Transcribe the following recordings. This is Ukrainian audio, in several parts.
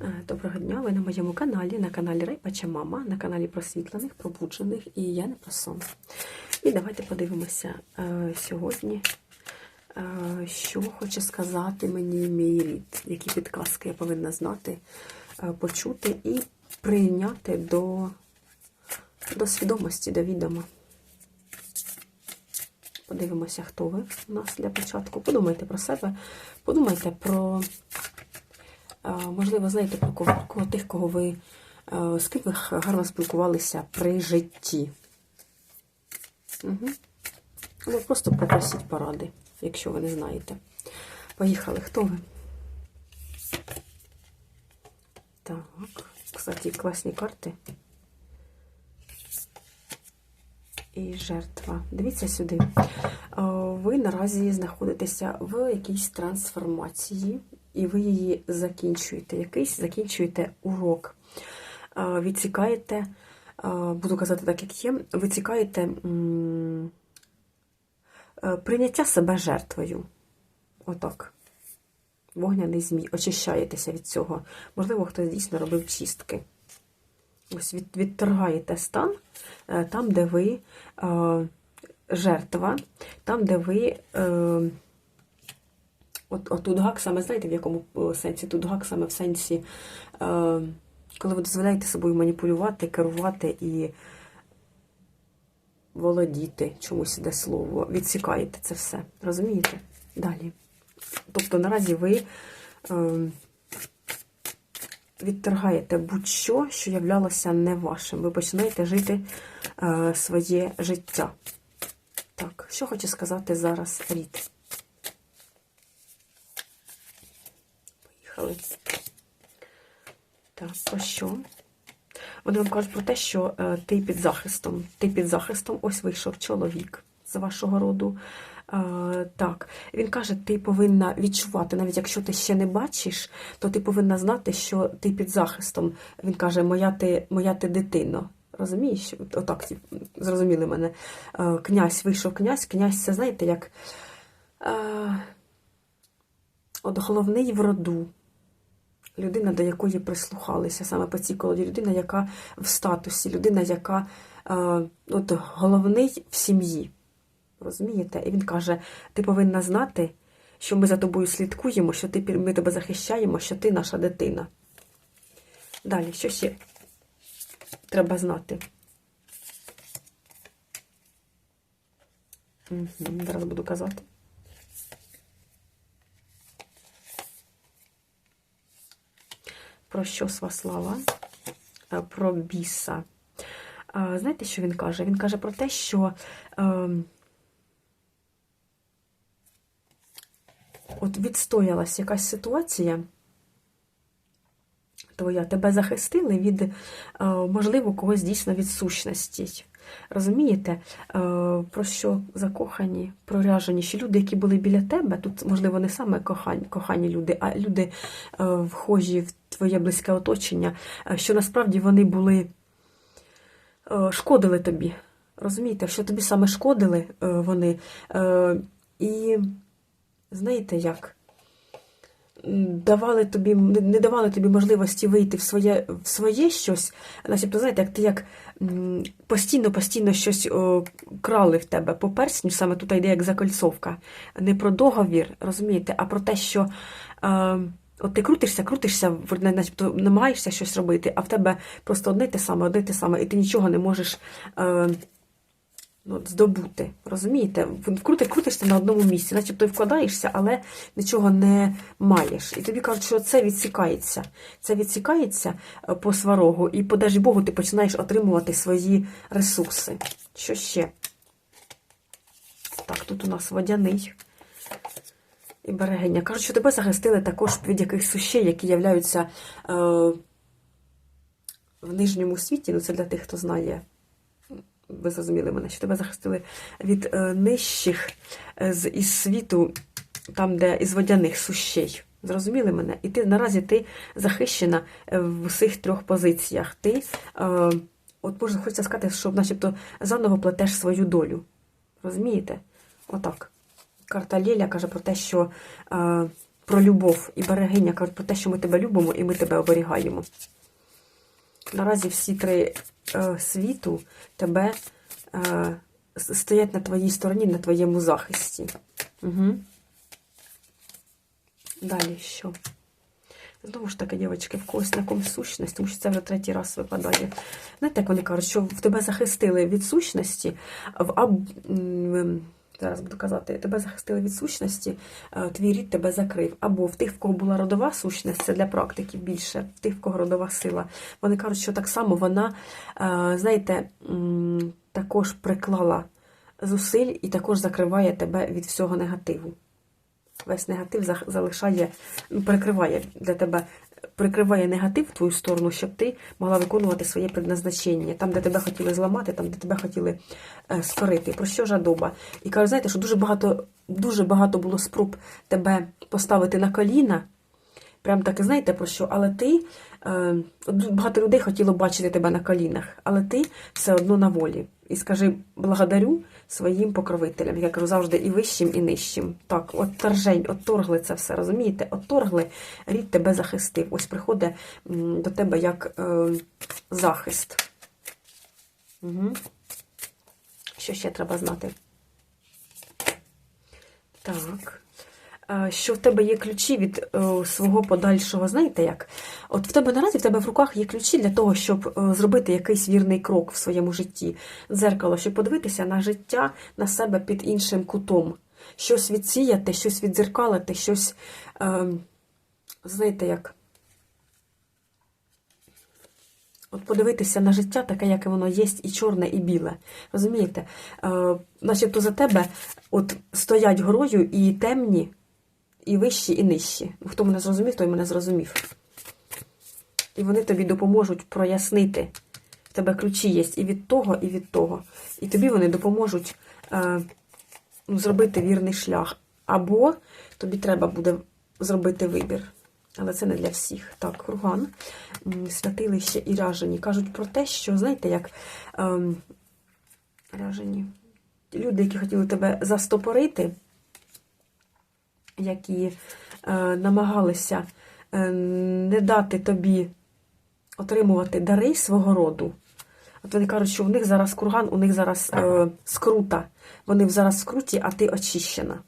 Е, Доброго дня, ви на моєму каналі, на каналі Райпача Мама, на каналі просвітлених, пробуджених і я не про сон. І давайте подивимося е, сьогодні, е, що хоче сказати мені мій рід, які підказки я повинна знати, почути і прийняти до, до свідомості, до відома. Подивимося, хто ви у нас для початку. Подумайте про себе, подумайте про. А, Можливо, знаєте про кого тих, кого ви е, з ким ви гарно спілкувалися при житті. Угу. Ну, просто попросіть поради, якщо ви не знаєте. Поїхали. Хто ви? Так. Кстати, класні карти. І жертва. Дивіться сюди. Е, Ви наразі знаходитеся в якійсь трансформації, і ви її закінчуєте. Якийсь закінчуєте урок. Відсікаєте, буду казати так, як є, відсікаєте е, прийняття себе жертвою. Отак. Вогняний змій. Очищаєтеся від цього. Можливо, хтось дійсно робив чистки. Ось від, відторгаєте стан е, там, де ви е, жертва, там, де ви. Е, от, от тут гак саме, знаєте, в якому е, сенсі? Тут гак саме в сенсі, е, коли ви дозволяєте собою маніпулювати, керувати і володіти, чомусь іде слово, відсікаєте це все. Розумієте? Далі. Тобто наразі ви. Е, відторгаєте будь-що, що являлося не вашим. Ви починаєте жити е, своє життя. Так, що хоче сказати зараз Рід? Поїхали. Так, про що? Вони вам кажуть про те, що е, ти під захистом. Ти під захистом, ось вийшов чоловік з вашого роду. Е, так, він каже, ти повинна відчувати, навіть якщо ти ще не бачиш, то ти повинна знати, що ти під захистом. Він каже, моя ти, моя ти дитино. Розумієш? Отак зрозуміли мене. Е, Князь вийшов князь, князь це знаєте, як от головний в роду. Людина, до якої прислухалися саме по цій колоді, людина, яка в статусі, людина, яка е, от, головний в сім'ї. Розумієте? І він каже: ти повинна знати, що ми за тобою слідкуємо, що ти, ми тебе захищаємо, що ти наша дитина. Далі, що ще треба знати? Угу, зараз буду казати. Про що Сваслава? Е, Про біса. Е, Знаєте, що він каже? Він каже про те, що. Е, от відстоялась якась ситуація твоя, тебе захистили від, е, можливо, когось дійсно від сущності. Розумієте, е, про що закохані, проряжені, що люди, які були біля тебе, тут, можливо, не саме кохані, кохані люди, а люди е, вхожі в твоє близьке оточення, що насправді вони були, шкодили тобі. Розумієте, що тобі саме шкодили вони. І знаєте як? Давали тобі, не давали тобі можливості вийти в своє в своє щось, начебто, знаєте, як ти як постійно-постійно щось о, крали в тебе по персню, саме тут йде як закольцовка. Не про договір, розумієте, а про те, що е, от ти крутишся, крутишся, начебто намагаєшся щось робити, а в тебе просто одне те саме, одне те саме, і ти нічого не можеш. Е, здобути. Розумієте? Крути, крутишся на одному місці, начебто і вкладаєшся, але нічого не маєш. І тобі кажуть, що це відсікається. Це відсікається по сварогу, і, подай Богу, ти починаєш отримувати свої ресурси. Що ще? Так, тут у нас водяний. І берегиня. Кажуть, що тебе захистили також від якихось сущей, які являються е, в нижньому світі. Ну, це для тих, хто знає ви зрозуміли мене, що тебе захистили від е, нижчих е, з із світу, там, де із водяних сущей. Зрозуміли мене? І ти наразі ти захищена е, в усіх трьох позиціях. Ти, е, от можна хочеться сказати, що начебто заново плетеш свою долю. Розумієте? Отак. Карта Лєля каже про те, що е, про любов і берегиня, кажуть про те, що ми тебе любимо і ми тебе оберігаємо. Наразі всі три е, світу тебе е, стоять на твоїй стороні, на твоєму захисті. Угу. Далі що? Знову ж таки, дівчатки, в когось на комусь сущність, тому що це вже третій раз випадає. Знаєте, як вони кажуть, що в тебе захистили від сущності, в аб... м, зараз буду казати, тебе захистили від сущності, е, твій рід тебе закрив. Або в тих, в кого була родова сущність, це для практики більше, в тих, в кого родова сила. Вони кажуть, що так само вона, е, знаєте, також приклала зусиль і також закриває тебе від всього негативу весь негатив залишає, ну, перекриває для тебе, прикриває негатив в твою сторону, щоб ти могла виконувати своє предназначення. Там, де тебе хотіли зламати, там, де тебе хотіли е, скорити. Про що жадоба? І кажу, знаєте, що дуже багато, дуже багато було спроб тебе поставити на коліна. Прям таки, знаєте про що? Але ти, багато людей хотіло бачити тебе на колінах, але ти все одно на волі. І скажи благодарю своїм покровителям. Я кажу завжди і вищим, і нижчим. Так, от торжень, отторгли це все, розумієте? Отторгли, рід тебе захистив. Ось приходить до тебе як е, захист. Угу. Що ще треба знати? Так. Е, Що в тебе є ключі від е, свого подальшого, знаєте як? От в тебе наразі в тебе в руках є ключі для того, щоб е, зробити якийсь вірний крок в своєму житті. Дзеркало, щоб подивитися на життя, на себе під іншим кутом. Щось відсіяти, щось відзеркалити, щось, знаєте як? От подивитися на життя таке, яке воно є, і чорне, і біле. Розумієте? Е, начебто за тебе от стоять горою і темні, і вищі, і нижчі. Хто мене зрозумів, той мене зрозумів. І вони тобі допоможуть прояснити. В тебе ключі є і від того, і від того. І тобі вони допоможуть е, ну, зробити вірний шлях. Або тобі треба буде зробити вибір. Але це не для всіх. Так, курган, святилище і ряжені кажуть про те, що, знаєте, як ем, ряжені, люди, які хотіли тебе застопорити, які е, намагалися е, не дати тобі отримувати дари свого роду. От вони кажуть, що у них зараз курган, у них зараз е, скрута. Вони зараз скруті, а ти очищена.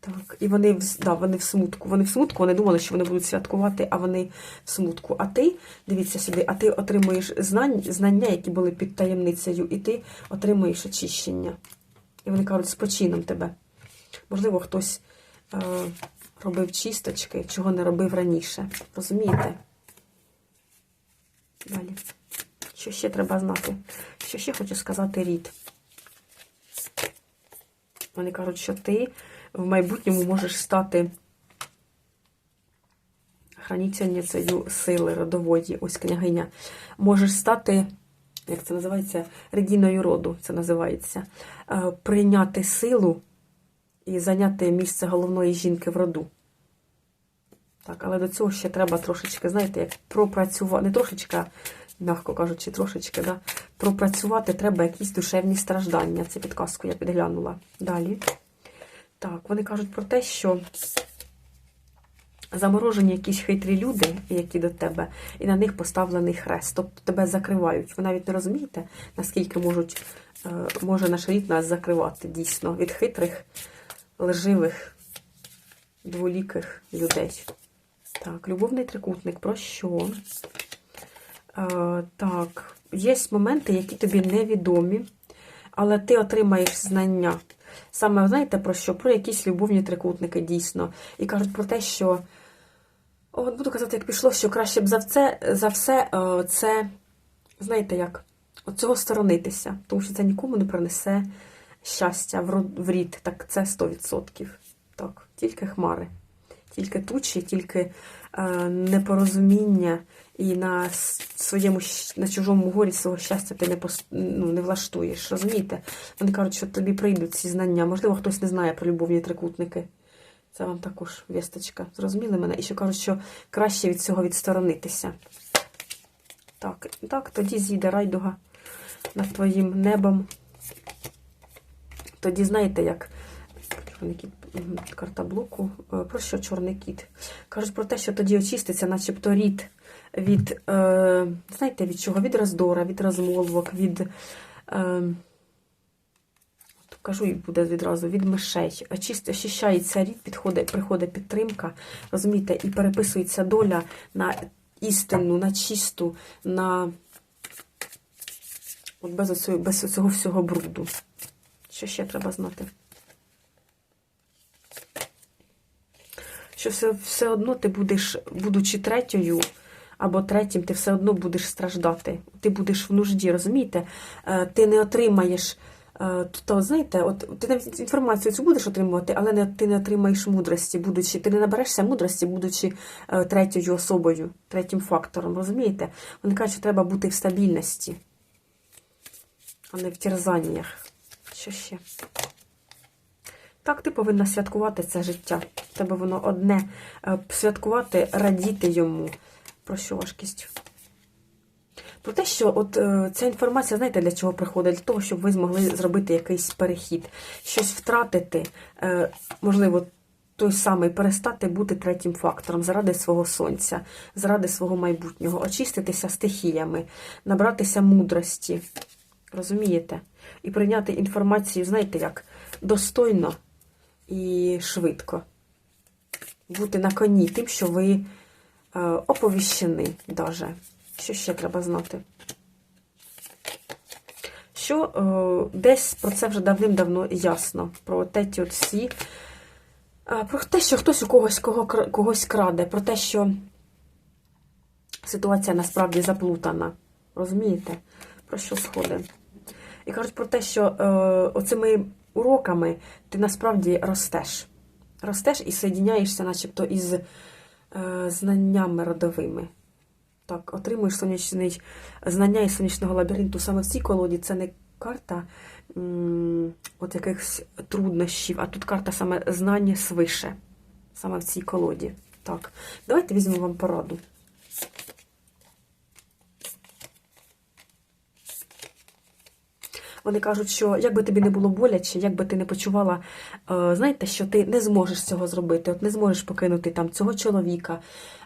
Так, і вони в, да, вони в смутку. Вони в смутку, вони думали, що вони будуть святкувати, а вони в смутку. А ти, дивіться сюди, а ти отримуєш знань, знання, які були під таємницею, і ти отримуєш очищення. І вони кажуть, з почином тебе. Можливо, хтось е, робив чисточки, чого не робив раніше. Розумієте? Далі. Що ще треба знати? Що ще хочу сказати рід? Вони кажуть, що ти в майбутньому можеш стати хранительницею сили родової, ось княгиня. Можеш стати, як це називається, регіною роду, це називається, е, прийняти силу і зайняти місце головної жінки в роду. Так, але до цього ще треба трошечки, знаєте, як пропрацювати, не трошечки, а, м'яко кажучи, трошечки, да, пропрацювати треба якісь душевні страждання. Це підказку я підглянула. Далі. Так, вони кажуть про те, що заморожені якісь хитрі люди, які до тебе, і на них поставлений хрест. Тобто тебе закривають. Ви навіть не розумієте, наскільки можуть, е, може наш рід нас закривати дійсно від хитрих, лживих, дволіких людей. Так, любовний трикутник, про що? Е, так, є моменти, які тобі невідомі, але ти отримаєш знання. Саме, знаєте, про що? Про якісь любовні трикутники, дійсно. І кажуть про те, що, от буду казати, як пішло, що краще б за все, за все е, це, знаєте, як, от цього сторонитися, тому що це нікому не принесе щастя в рід. Так, це 100%. Так, тільки хмари, тільки тучі, тільки е, непорозуміння, і на своєму на чужому горі свого щастя ти не пос- ну, не влаштуєш. Розумієте? Вони кажуть, що тобі прийдуть ці знання. Можливо, хтось не знає про любовні трикутники. Це вам також вісточка. Зрозуміли мене? І що кажуть, що краще від цього відсторонитися. Так, так, тоді зійде райдуга над твоїм небом. Тоді знаєте, як. Які Мгм, Карта блоку. Е, Про що чорний кіт? Кажуть про те, що тоді очиститься, начебто рід від, е, знаєте, від чого? Від роздора, від розмолвок, від. Е, кажу, і буде відразу від мишей. Очищається рід, підходить, приходить підтримка, розумієте, і переписується доля на істину, на чисту, на от без, оцього, без цього всього бруду. Що ще треба знати? Що все, все одно ти будеш, будучи третьою або третім, ти все одно будеш страждати. Ти будеш в нужді, розумієте? Е, Ти не отримаєш. е, То, знаєте, от ти навіть інформацію цю будеш отримувати, але не, ти не отримаєш мудрості, будучи, ти не наберешся мудрості, будучи е, третьою особою, третім фактором, розумієте? Вони кажуть, що треба бути в стабільності, а не в терзаннях. Що ще? Так, ти повинна святкувати це життя. В тебе воно одне. Е, Святкувати, радіти йому. Про важкість? Про те, що от е, ця інформація, знаєте, для чого приходить? Для того, щоб ви змогли зробити якийсь перехід, щось втратити, е, можливо, той самий перестати бути третім фактором заради свого сонця, заради свого майбутнього, очиститися стихіями, набратися мудрості. Розумієте? І прийняти інформацію, знаєте, як достойно і швидко. Бути на коні тим, що ви е, оповіщені даже. Що ще треба знати? Що е, десь про це вже давним-давно ясно. Про те, ті всі. Е, про те, що хтось у когось кого, когось краде, про те, що ситуація насправді заплутана. Розумієте? Про що сходить? І кажуть про те, що е, оцими уроками ти насправді ростеш. Ростеш і соєдиняєшся начебто із е, знаннями родовими. Так, отримуєш сонячний знання із сонячного лабіринту. Саме в цій колоді це не карта м, от якихось труднощів, а тут карта саме знання свише. Саме в цій колоді. Так, давайте візьмемо вам пораду. Вони кажуть, що як би тобі не було боляче, як би ти не почувала, е, знаєте, що ти не зможеш цього зробити, от не зможеш покинути там цього чоловіка,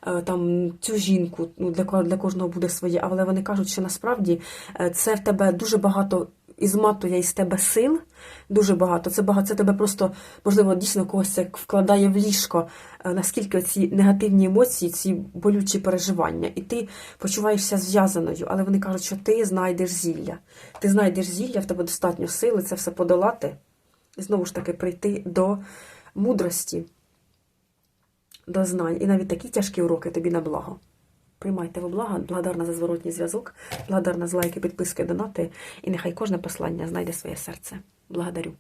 е, там цю жінку. Ну для для кожного буде своє. Але вони кажуть, що насправді е, це в тебе дуже багато ізматує із тебе сил, дуже багато. Це багато, це тебе просто, можливо, дійсно когось це вкладає в ліжко, е, наскільки ці негативні емоції, ці болючі переживання, і ти почуваєшся зв'язаною. Але вони кажуть, що ти знайдеш зілля. Ти знайдеш зілля, в тебе достатньо сили це все подолати, і знову ж таки прийти до мудрості, до знань. І навіть такі тяжкі уроки тобі на благо. Приймайте во благо, благодарна за зворотній зв'язок, благодарна за лайки, підписки, донати, і нехай кожне послання знайде своє серце. Благодарю.